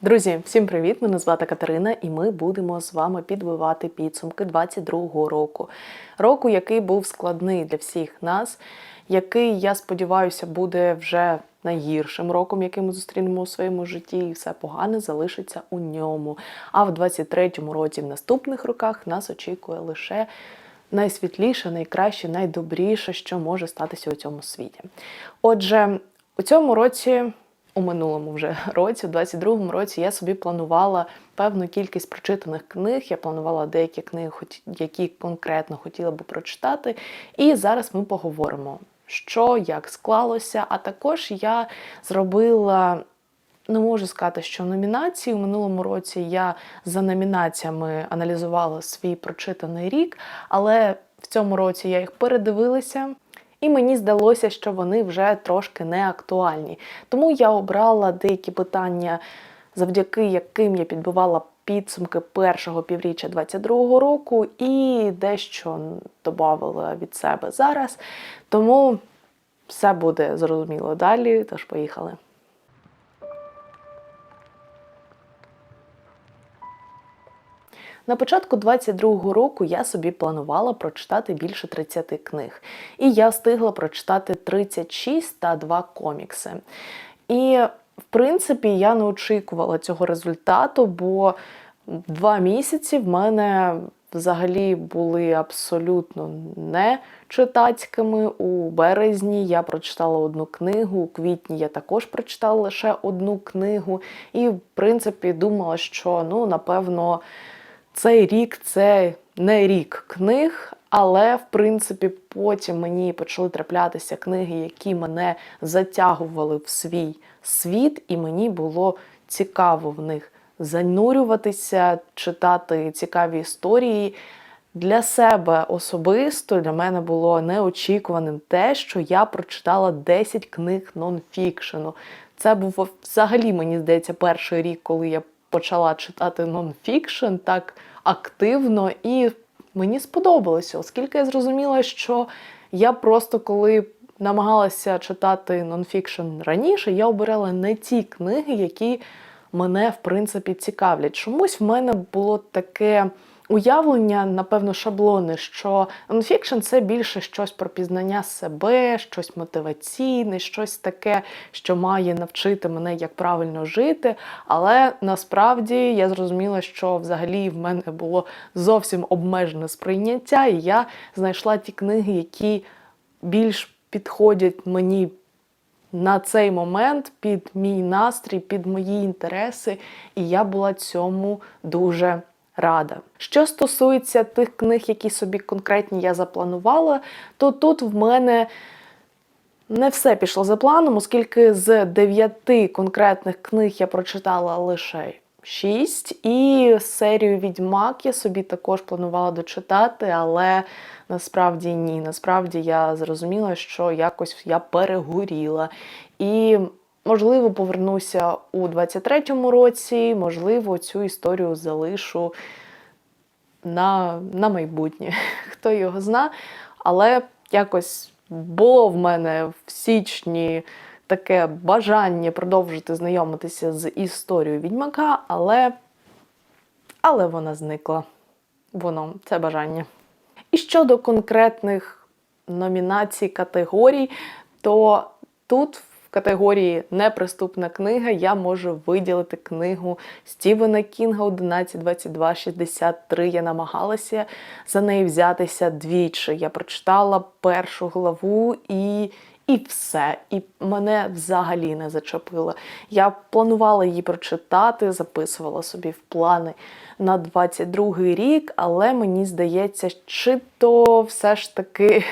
Друзі, всім привіт! Мене звати Катерина, і ми будемо з вами підбивати підсумки 22-го року. Року, який був складний для всіх нас, який, я сподіваюся, буде вже найгіршим роком, який ми зустрінемо у своєму житті, і все погане залишиться у ньому. А в 23-му році, в наступних роках, нас очікує лише найсвітліше, найкраще, найдобріше, що може статися у цьому світі. Отже, у цьому році. У минулому вже році, у 22-му році, я собі планувала певну кількість прочитаних книг. Я планувала деякі книги, які конкретно хотіла би прочитати. І зараз ми поговоримо, що як склалося. А також я зробила. Не можу сказати, що номінації у минулому році я за номінаціями аналізувала свій прочитаний рік, але в цьому році я їх передивилася. І мені здалося, що вони вже трошки не актуальні. Тому я обрала деякі питання, завдяки яким я підбивала підсумки першого півріччя 22-го року, і дещо додавала від себе зараз. Тому все буде зрозуміло далі. Тож поїхали. На початку 22-го року я собі планувала прочитати більше 30 книг. І я встигла прочитати 36 та 2 комікси. І, в принципі, я не очікувала цього результату, бо два місяці в мене взагалі були абсолютно не читацькими. У березні я прочитала одну книгу, у квітні я також прочитала лише одну книгу. І, в принципі, думала, що ну, напевно цей рік це не рік книг, але в принципі потім мені почали траплятися книги, які мене затягували в свій світ, і мені було цікаво в них занурюватися, читати цікаві історії. Для себе особисто для мене було неочікуваним те, що я прочитала 10 книг нонфікшену. Це був взагалі, мені здається, перший рік, коли я почала читати нонфікшн так активно, і мені сподобалося, оскільки я зрозуміла, що я просто коли намагалася читати нонфікшн раніше, я обирала не ті книги, які мене, в принципі, цікавлять. Чомусь в мене було таке. Уявлення, напевно, шаблони, що нонфікшн це більше щось про пізнання себе, щось мотиваційне, щось таке, що має навчити мене, як правильно жити. Але насправді я зрозуміла, що взагалі в мене було зовсім обмежене сприйняття, і я знайшла ті книги, які більш підходять мені на цей момент під мій настрій, під мої інтереси, і я була цьому дуже рада. Що стосується тих книг, які собі конкретні я запланувала, то тут в мене не все пішло за планом, оскільки з дев'яти конкретних книг я прочитала лише шість, і серію Відьмак я собі також планувала дочитати, але насправді ні. Насправді я зрозуміла, що якось я перегоріла. І Можливо, повернуся у 23-му році, можливо, цю історію залишу на, на майбутнє. Хто його зна. Але якось було в мене в січні таке бажання продовжити знайомитися з історією відьмака, але, але вона зникла. Воно, це бажання. І щодо конкретних номінацій, категорій, то тут в категорії Неприступна книга я можу виділити книгу Стівена Кінга 11.22.63. Я намагалася за неї взятися двічі. Я прочитала першу главу і. І все, і мене взагалі не зачепило. Я планувала її прочитати, записувала собі в плани на 22-й рік, але мені здається, чи то все ж таки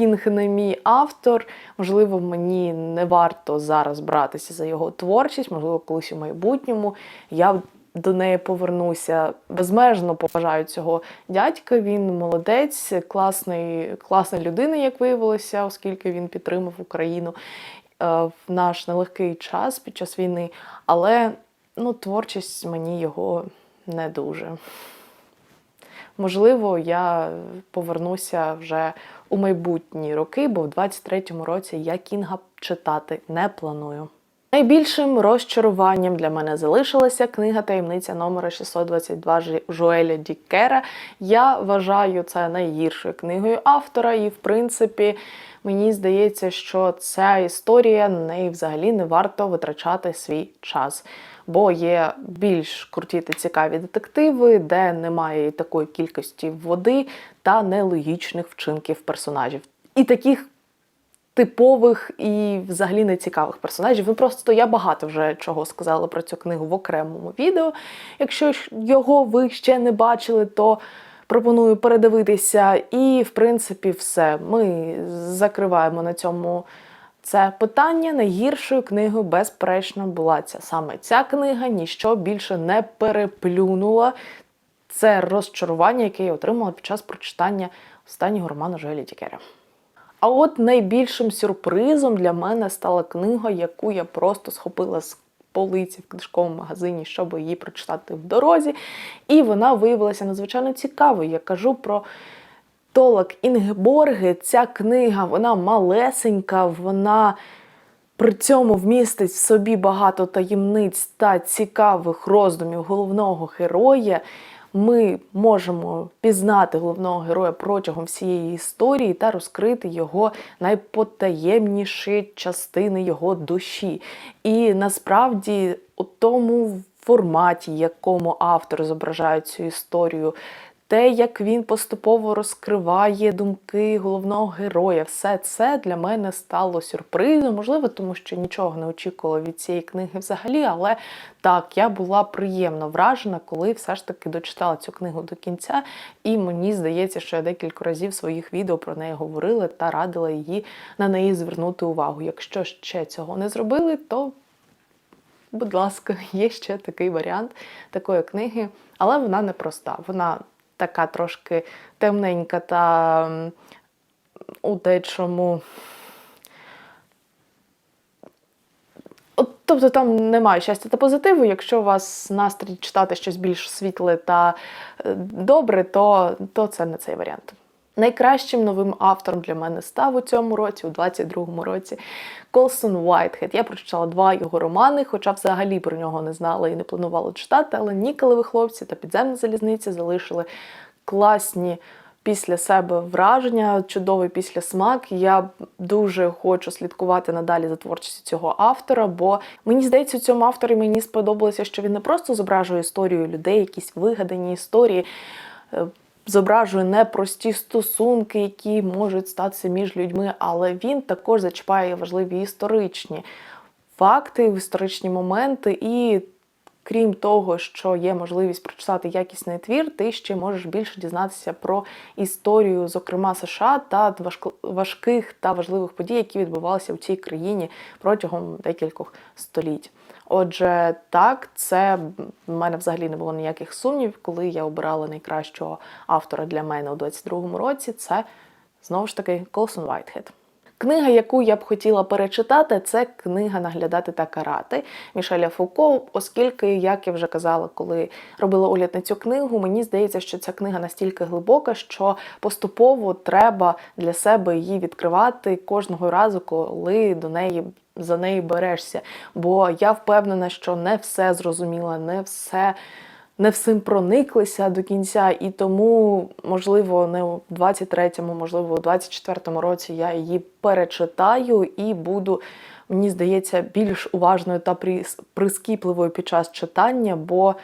Кінг не мій автор. Можливо, мені не варто зараз братися за його творчість, можливо, колись у майбутньому я до неї повернуся. Безмежно поважаю цього дядька. Він молодець, класний, класна людина, як виявилося, оскільки він підтримав Україну е, в наш нелегкий час під час війни. Але ну, творчість мені його не дуже. Можливо, я повернуся вже у майбутні роки, бо в 23-му році я кінга читати не планую. Найбільшим розчаруванням для мене залишилася книга таємниця номера 622 Жі- Жуеля Дікера. Я вважаю це найгіршою книгою автора, і в принципі мені здається, що ця історія неї взагалі не варто витрачати свій час. Бо є більш круті та цікаві детективи, де немає такої кількості води та нелогічних вчинків персонажів. І таких типових і взагалі не цікавих персонажів. Ну просто я багато вже чого сказала про цю книгу в окремому відео. Якщо його ви ще не бачили, то пропоную передивитися. І, в принципі, все. Ми закриваємо на цьому. Це питання найгіршою книгою, безперечно, була ця саме ця книга, ніщо більше не переплюнула це розчарування, яке я отримала під час прочитання останнього роману Жоелі Тікера. А от найбільшим сюрпризом для мене стала книга, яку я просто схопила з полиці в книжковому магазині, щоб її прочитати в дорозі. І вона виявилася надзвичайно цікавою. Я кажу про Толак Інгеборги. Ця книга, вона малесенька, вона при цьому вмістить в собі багато таємниць та цікавих роздумів головного героя. Ми можемо пізнати головного героя протягом всієї історії та розкрити його найпотаємніші частини його душі. І насправді у тому форматі, якому автор зображає цю історію, те, як він поступово розкриває думки головного героя, все це для мене стало сюрпризом. Можливо, тому що нічого не очікувала від цієї книги взагалі. Але так, я була приємно вражена, коли все ж таки дочитала цю книгу до кінця. І мені здається, що я декілька разів своїх відео про неї говорила та радила її на неї звернути увагу. Якщо ще цього не зробили, то будь ласка, є ще такий варіант такої книги, але вона непроста. Вона така трошки темненька та у дечому. Тобто там немає щастя та позитиву. Якщо у вас настрій читати щось більш світле та е, добре, то, то це не цей варіант. Найкращим новим автором для мене став у цьому році, у 22-му році, Колсон Уайтхед. Я прочитала два його романи, хоча взагалі про нього не знала і не планувала читати, але Ніколеви хлопці та підземна залізниця залишили класні після себе враження, чудовий післясмак. Я дуже хочу слідкувати надалі за творчістю цього автора, бо мені здається, у цьому авторі мені сподобалося, що він не просто зображує історію людей, якісь вигадані історії. Зображує непрості стосунки, які можуть статися між людьми, але він також зачіпає важливі історичні факти, історичні моменти, і крім того, що є можливість прочитати якісний твір, ти ще можеш більше дізнатися про історію, зокрема США, та важк- важких та важливих подій, які відбувалися в цій країні протягом декількох століть. Отже, так, це в мене взагалі не було ніяких сумнівів, коли я обирала найкращого автора для мене у 22-му році. Це знову ж таки Колсон Вайтхед. Книга, яку я б хотіла перечитати, це книга Наглядати та карати Мішеля Фуко, оскільки, як я вже казала, коли робила огляд на цю книгу, мені здається, що ця книга настільки глибока, що поступово треба для себе її відкривати кожного разу, коли до неї за неї берешся. Бо я впевнена, що не все зрозуміла, не все не всім прониклися до кінця, і тому, можливо, не у 23-му, можливо, у 24-му році я її перечитаю і буду, мені здається, більш уважною та прискіпливою під час читання, бо,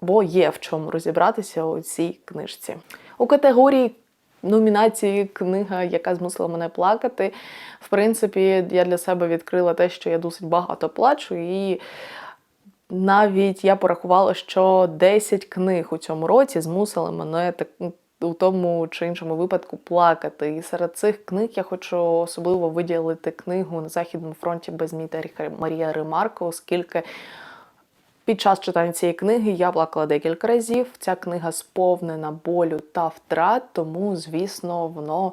бо є в чому розібратися у цій книжці. У категорії номінації книга, яка змусила мене плакати. В принципі, я для себе відкрила те, що я досить багато плачу, і навіть я порахувала, що 10 книг у цьому році змусили мене так. У тому чи іншому випадку плакати. І серед цих книг я хочу особливо виділити книгу на Західному фронті без мій та Марія Ремарко, оскільки під час читання цієї книги я плакала декілька разів. Ця книга сповнена болю та втрат, тому, звісно, воно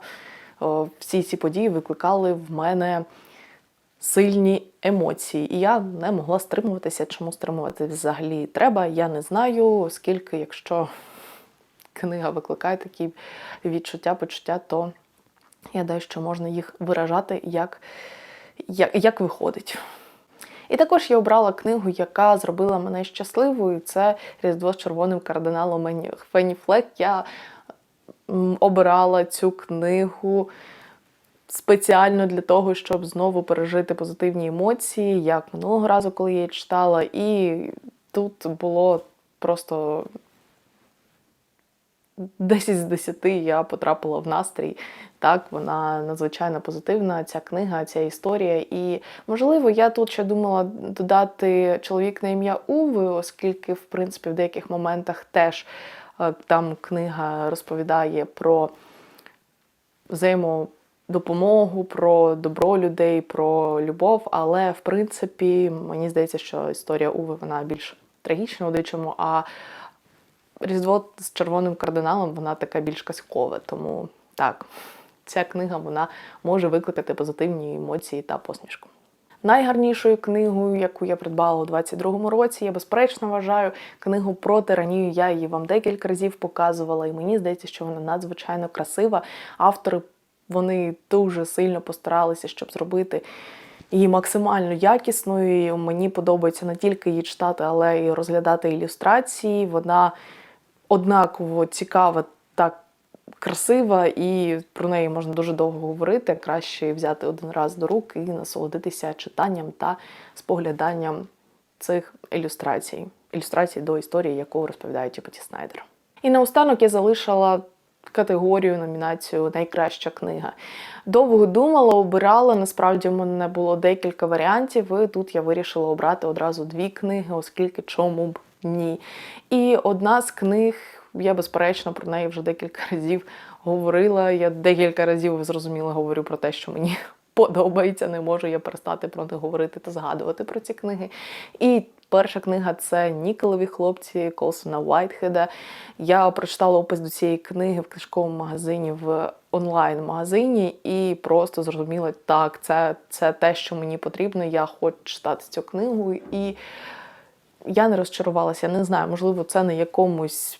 всі ці події викликали в мене сильні емоції. І я не могла стримуватися. Чому стримувати взагалі треба? Я не знаю, оскільки, якщо книга викликає такі відчуття, почуття, то я гадаю, що можна їх виражати як, як, як виходить. І також я обрала книгу, яка зробила мене щасливою. Це Різдво з червоним кардиналом Фенні Флек. Я обирала цю книгу спеціально для того, щоб знову пережити позитивні емоції, як минулого разу, коли я її читала. І тут було просто 10 з 10 я потрапила в настрій. Так, вона надзвичайно позитивна, ця книга, ця історія. І, можливо, я тут ще думала додати чоловік на ім'я Уви, оскільки, в принципі, в деяких моментах теж е, там книга розповідає про взаємодопомогу, про добро людей, про любов. Але, в принципі, мені здається, що історія Уви вона більш трагічна у дичому, а Різдво з червоним кардиналом вона така більш казкова. Тому так, ця книга вона може викликати позитивні емоції та посмішку. Найгарнішою книгою, яку я придбала у 22-му році, я безперечно вважаю книгу про тиранію. Я її вам декілька разів показувала, і мені здається, що вона надзвичайно красива. Автори вони дуже сильно постаралися, щоб зробити її максимально якісною. І мені подобається не тільки її читати, але й розглядати ілюстрації. Вона однаково цікава та красива, і про неї можна дуже довго говорити. Краще взяти один раз до рук і насолодитися читанням та спогляданням цих ілюстрацій, ілюстрацій до історії, яку розповідає Тімоті Снайдер. І наостанок я залишила категорію, номінацію Найкраща книга. Довго думала, обирала. Насправді в мене було декілька варіантів. І тут я вирішила обрати одразу дві книги, оскільки чому б ні. І одна з книг, я безперечно про неї вже декілька разів говорила. Я декілька разів зрозуміло говорю про те, що мені подобається. Не можу я перестати про них говорити та згадувати про ці книги. І перша книга це Ніколові хлопці Колсона Уайтхеда. Я прочитала опис до цієї книги в книжковому магазині в онлайн-магазині і просто зрозуміла, так, це, це те, що мені потрібно. Я хочу читати цю книгу. І я не розчарувалася. Я не знаю, можливо, це на якомусь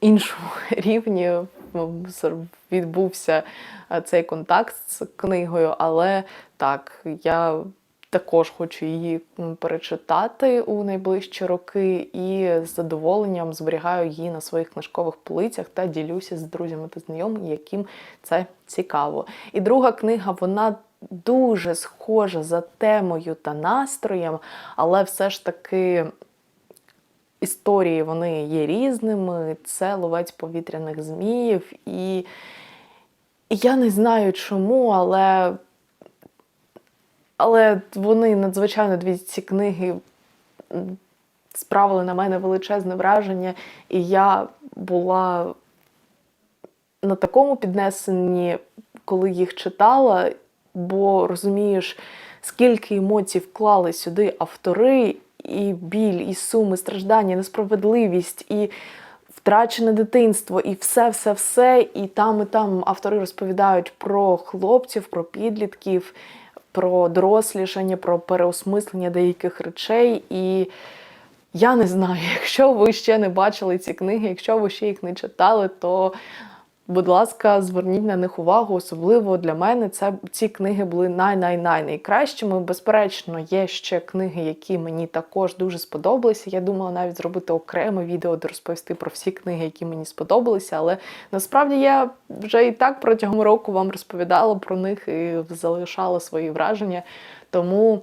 іншому рівні відбувся е, цей контакт з книгою, але так, я також хочу її перечитати у найближчі роки і з задоволенням зберігаю її на своїх книжкових полицях та ділюся з друзями та знайомими, яким це цікаво. І друга книга, вона дуже схожа за темою та настроєм, але все ж таки історії вони є різними. Це ловець повітряних зміїв. І, я не знаю чому, але, але вони надзвичайно дві ці книги справили на мене величезне враження, і я була на такому піднесенні, коли їх читала, бо розумієш, скільки емоцій вклали сюди автори, і біль, і суми, страждання, несправедливість, і втрачене дитинство, і все-все-все. І там, і там автори розповідають про хлопців, про підлітків, про дорослішання, про переосмислення деяких речей. І я не знаю, якщо ви ще не бачили ці книги, якщо ви ще їх не читали, то будь ласка, зверніть на них увагу. Особливо для мене це ці книги були най-най-най найкращими. Безперечно, є ще книги, які мені також дуже сподобалися. Я думала навіть зробити окреме відео, де розповісти про всі книги, які мені сподобалися. Але насправді я вже і так протягом року вам розповідала про них і залишала свої враження. Тому.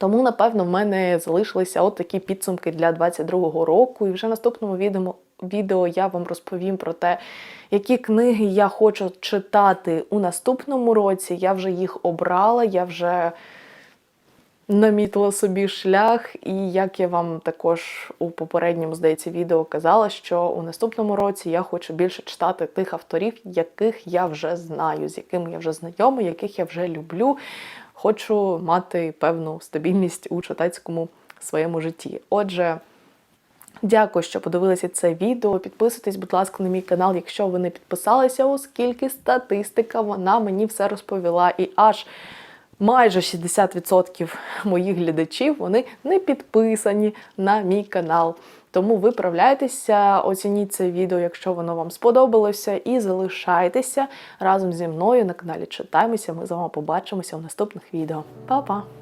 Тому, напевно, в мене залишилися от такі підсумки для 22-го року. І вже наступному відео, відео я вам розповім про те, які книги я хочу читати у наступному році. Я вже їх обрала, я вже намітила собі шлях, і як я вам також у попередньому, здається, відео казала, що у наступному році я хочу більше читати тих авторів, яких я вже знаю, з якими я вже знайома, яких я вже люблю. Хочу мати певну стабільність у читацькому своєму житті. Отже. Дякую, що подивилися це відео. Підписуйтесь, будь ласка, на мій канал, якщо ви не підписалися, оскільки статистика вона мені все розповіла. І аж майже 60% моїх глядачів вони не підписані на мій канал. Тому виправляйтеся, оцініть це відео, якщо воно вам сподобалося, і залишайтеся разом зі мною на каналі Читаймося. Ми з вами побачимося в наступних відео. Па-па!